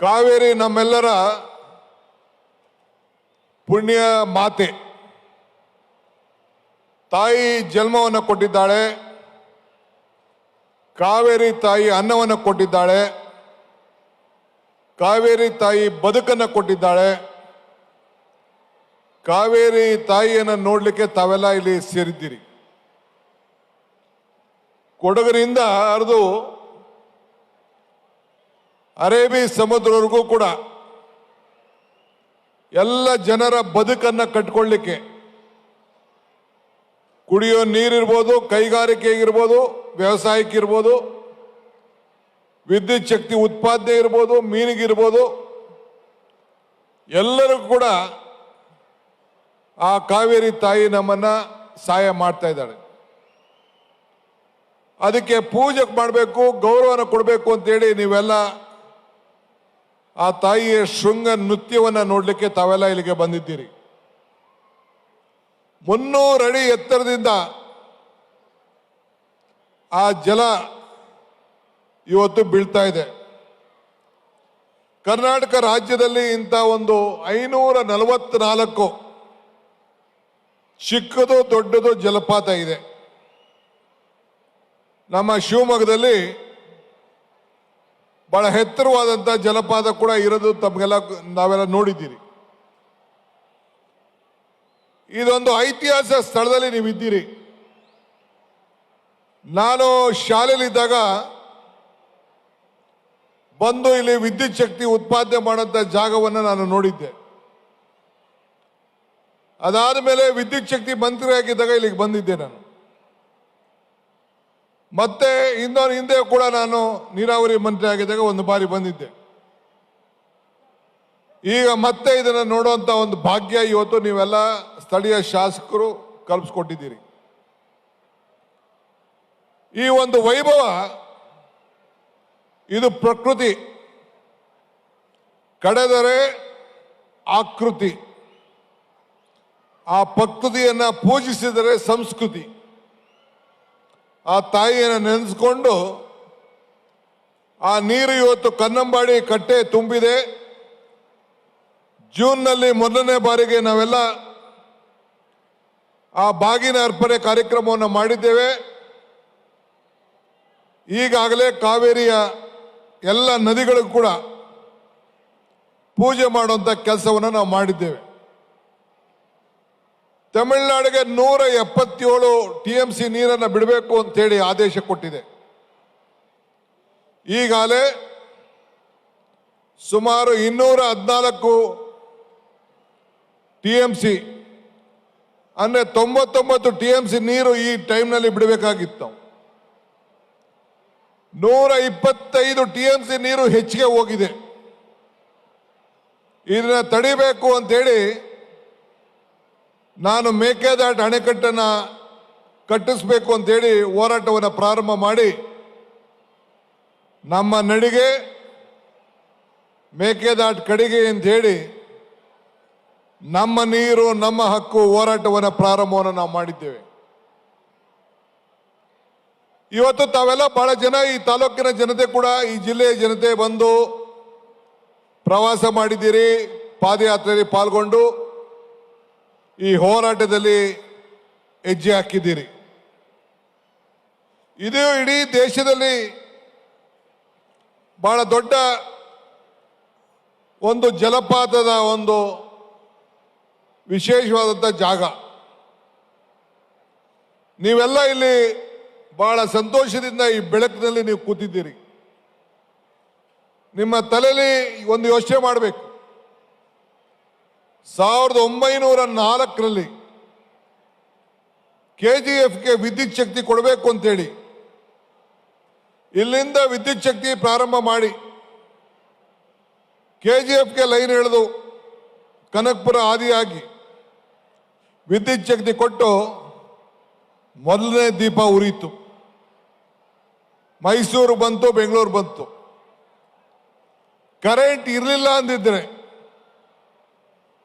ಕಾವೇರಿ ನಮ್ಮೆಲ್ಲರ ಪುಣ್ಯ ಮಾತೆ. ತಾಯಿ ಜನ್ಮವನ್ನು ಕೊಟ್ಟಿದ್ದಾಳೆ. ಕಾವೇರಿ ತಾಯಿ ಅನ್ನವನ್ನು ಕೊಟ್ಟಿದ್ದಾಳೆ. ಕಾವೇರಿ ತಾಯಿ ಬದುಕನ್ನು ಕೊಟ್ಟಿದ್ದಾಳೆ. ಕಾವೇರಿ ತಾಯಿಯನ್ನು ನೋಡಲಿಕ್ಕೆ ತಾವೆಲ್ಲ ಇಲ್ಲಿ ಸೇರಿದ್ದೀರಿ. ಕೊಡಗರಿಂದ ಹರಿದು ಅರೇಬಿ ಸಮುದ್ರವರೆಗೂ ಕೂಡ ಎಲ್ಲ ಜನರ ಬದುಕನ್ನು ಕಟ್ಕೊಳ್ಳಿಕ್ಕೆ ಕುಡಿಯೋ ನೀರಿರ್ಬೋದು ಕೈಗಾರಿಕೆ ಇರ್ಬೋದು ವ್ಯವಸಾಯಕ್ಕೆ ಇರ್ಬೋದು ವಿದ್ಯುತ್ ಶಕ್ತಿ ಉತ್ಪಾದನೆ ಇರ್ಬೋದು, ಮೀನಿಗಿರ್ಬೋದು ಎಲ್ಲರಿಗೂ ಕೂಡ ಆ ಕಾವೇರಿ ತಾಯಿ ನಮ್ಮನ್ನ ಸಹಾಯ ಮಾಡ್ತಾ ಇದ್ದಾಳೆ ಅದಕ್ಕೆ ಪೂಜೆ ಮಾಡಬೇಕು, ಗೌರವನ ಕೊಡಬೇಕು ಅಂತೇಳಿ ನೀವೆಲ್ಲ ಆ ತಾಯಿಯ ಶೃಂಗ ನೃತ್ಯವನ್ನ ನೋಡಲಿಕ್ಕೆ ತಾವೆಲ್ಲ ಇಲ್ಲಿಗೆ ಬಂದಿದ್ದೀರಿ. ಮುನ್ನೂರು ಅಡಿ ಎತ್ತರದಿಂದ ಆ ಜಲ ಇವತ್ತು ಬೀಳ್ತಾ ಇದೆ. ಕರ್ನಾಟಕ ರಾಜ್ಯದಲ್ಲಿ ಇಂಥ ಒಂದು ಐನೂರ ನಲವತ್ನಾಲ್ಕು ಚಿಕ್ಕದು ದೊಡ್ಡದು ಜಲಪಾತ ಇದೆ. ನಮ್ಮ ಶಿವಮೊಗ್ಗದಲ್ಲಿ ಬಹಳ ಎತ್ತರವಾದಂಥ ಜಲಪಾತ ಕೂಡ ಇರೋದು ತಮಗೆಲ್ಲ ನಾವೆಲ್ಲ ನೋಡಿದ್ದೀರಿ. ಇದೊಂದು ಐತಿಹಾಸಿಕ ಸ್ಥಳದಲ್ಲಿ ನೀವು ಇದ್ದೀರಿ ನಾನು ಶಾಲೆಯಲ್ಲಿದ್ದಾಗ ಬಂದು ಇಲ್ಲಿ ವಿದ್ಯುತ್ ಶಕ್ತಿ ಉತ್ಪಾದನೆ ಮಾಡೋಂಥ ಜಾಗವನ್ನು ನಾನು ನೋಡಿದ್ದೆ. ಅದಾದ ಮೇಲೆ ವಿದ್ಯುತ್ ಶಕ್ತಿ ಮಂತ್ರಿ ಆಗಿದ್ದಾಗ ಇಲ್ಲಿಗೆ ಬಂದಿದ್ದೆ ನಾನು. ಮತ್ತೆ ಇನ್ನೊಂದು ಹಿಂದೆ ಕೂಡ ನಾನು ನೀರಾವರಿ ಮಂತ್ರಿ ಆಗಿದ್ದಾಗ ಒಂದು ಬಾರಿ ಬಂದಿದ್ದೆ. ಈಗ ಮತ್ತೆ ಇದನ್ನು ನೋಡುವಂತ ಒಂದು ಭಾಗ್ಯ ಇವತ್ತು ನೀವೆಲ್ಲ ಸ್ಥಳೀಯ ಶಾಸಕರು ಕಲ್ಪಿಸ್ಕೊಟ್ಟಿದ್ದೀರಿ. ಈ ಒಂದು ವೈಭವ, ಇದು ಪ್ರಕೃತಿ. ಕಡೆದರೆ ಆಕೃತಿ. ಆ ಪ್ರಕೃತಿಯನ್ನ ಪೂಜಿಸಿದರೆ ಸಂಸ್ಕೃತಿ. ಆ ತಾಯಿಯನ್ನು ನೆನೆಸ್ಕೊಂಡು ಆ ನೀರು ಇವತ್ತು ಕನ್ನಂಬಾಡಿ ಕಟ್ಟೆ ತುಂಬಿದೆ. ಜೂನ್ನಲ್ಲಿ ಮೊದಲನೇ ಬಾರಿಗೆ ನಾವೆಲ್ಲ ಆ ಬಾಗಿನ ಅರ್ಪಣೆ ಕಾರ್ಯಕ್ರಮವನ್ನು ಮಾಡಿದ್ದೇವೆ. ಈಗಾಗಲೇ ಕಾವೇರಿಯ ಎಲ್ಲ ನದಿಗಳಿಗೂ ಕೂಡ ಪೂಜೆ ಮಾಡುವಂಥ ಕೆಲಸವನ್ನು ನಾವು ಮಾಡಿದ್ದೇವೆ. ತಮಿಳುನಾಡಿಗೆ ನೂರ ಎಪ್ಪತ್ತೇಳು ಟಿ ಎಂ ಸಿ ನೀರನ್ನು ಬಿಡಬೇಕು ಅಂತೇಳಿ ಆದೇಶ ಕೊಟ್ಟಿದೆ. ಈಗಾಗಲೇ ಸುಮಾರು ಇನ್ನೂರ ಹದಿನಾಲ್ಕು ಟಿ ಎಂ ಸಿ ಅಂದರೆ ತೊಂಬತ್ತೊಂಬತ್ತು ಟಿ ಎಂ ಸಿ ನೀರು ಈ ಟೈಮ್ನಲ್ಲಿ ಬಿಡಬೇಕಾಗಿತ್ತು. ನೂರ ಇಪ್ಪತ್ತೈದು ಟಿ ಎಂ ಸಿ ನೀರು ಹೆಚ್ಚಿಗೆ ಹೋಗಿದೆ. ಇದನ್ನ ತಡಿಬೇಕು ಅಂತೇಳಿ ನಾನು ಮೇಕೆದಾಟ್ ಅಣೆಕಟ್ಟನ್ನು ಕಟ್ಟಿಸ್ಬೇಕು ಅಂತೇಳಿ ಹೋರಾಟವನ್ನು ಪ್ರಾರಂಭ ಮಾಡಿ ನಮ್ಮ ನಡಿಗೆ ಮೇಕೆದಾಟ್ ಕಡೆಗೆ ಅಂತ ಹೇಳಿ ನಮ್ಮ ನೀರು, ನಮ್ಮ ಹಕ್ಕು ಹೋರಾಟವನ್ನು ಪ್ರಾರಂಭವನ್ನು ನಾವು ಮಾಡಿದ್ದೇವೆ. ಇವತ್ತು ತಾವೆಲ್ಲ ಬಹಳ ಜನ ಈ ತಾಲೂಕಿನ ಜನತೆ ಕೂಡ ಈ ಜಿಲ್ಲೆಯ ಜನತೆ ಬಂದು ಪ್ರವಾಸ ಮಾಡಿದ್ದೀರಿ, ಪಾದಯಾತ್ರೆಯಲ್ಲಿ ಪಾಲ್ಗೊಂಡು ಈ ಹೋರಾಟದಲ್ಲಿ ಹೆಜ್ಜೆ ಹಾಕಿದ್ದೀರಿ. ಇದು ಇಡೀ ದೇಶದಲ್ಲಿ ಬಹಳ ದೊಡ್ಡ ಒಂದು ಜಲಪಾತದ ಒಂದು ವಿಶೇಷವಾದಂಥ ಜಾಗ. ನೀವೆಲ್ಲ ಇಲ್ಲಿ ಬಹಳ ಸಂತೋಷದಿಂದ ಈ ಬೆಳಕಿನಲ್ಲಿ ನೀವು ಕೂತಿದ್ದೀರಿ. ನಿಮ್ಮ ತಲೆಯಲ್ಲಿ ಒಂದು ಯೋಚನೆ ಮಾಡಬೇಕು. ಸಾವಿರದ ಒಂಬೈನೂರ ನಾಲ್ಕರಲ್ಲಿ ಕೆ ಜಿ ಎಫ್ಗೆ ವಿದ್ಯುತ್ ಶಕ್ತಿ ಕೊಡಬೇಕು ಅಂತೇಳಿ ಇಲ್ಲಿಂದ ವಿದ್ಯುತ್ ಶಕ್ತಿ ಪ್ರಾರಂಭ ಮಾಡಿ ಕೆ ಜಿ ಎಫ್ಗೆ ಲೈನ್ ಎಳೆದು ಕನಕಪುರ ಆದಿಯಾಗಿ ವಿದ್ಯುತ್ ಶಕ್ತಿ ಕೊಟ್ಟು ಮೊದಲನೇ ದೀಪ ಉರಿಯಿತು. ಮೈಸೂರು ಬಂತು, ಬೆಂಗಳೂರು ಬಂತು. ಕರೆಂಟ್ ಇರಲಿಲ್ಲ ಅಂದಿದ್ರೆ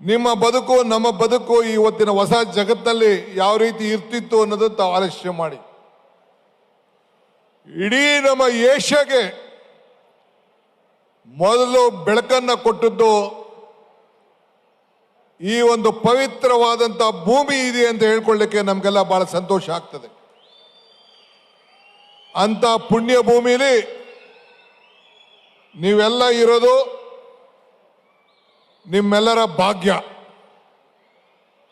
ನಿಮ್ಮ ಬದುಕು, ನಮ್ಮ ಬದುಕು ಇವತ್ತಿನ ಹೊಸ ಜಗತ್ತಿನಲ್ಲಿ ಯಾವ ರೀತಿ ಇರ್ತಿತ್ತು ಅನ್ನೋದು ತಾವು ಆಲೋಚನೆ ಮಾಡಿ. ಇಡೀ ನಮ್ಮ ಏಷ್ಯಾಗೆ ಮೊದಲು ಬೆಳಕನ್ನ ಕೊಟ್ಟದ್ದು ಈ ಒಂದು ಪವಿತ್ರವಾದಂತ ಭೂಮಿ ಇದೆ ಅಂತ ಹೇಳ್ಕೊಳ್ಳಿಕ್ಕೆ ನಮಗೆಲ್ಲ ಬಹಳ ಸಂತೋಷ ಆಗ್ತದೆ. ಅಂತ ಪುಣ್ಯ ಭೂಮಿಲಿ ನೀವೆಲ್ಲ ಇರೋದು ನಿಮ್ಮೆಲ್ಲರ ಭಾಗ್ಯ.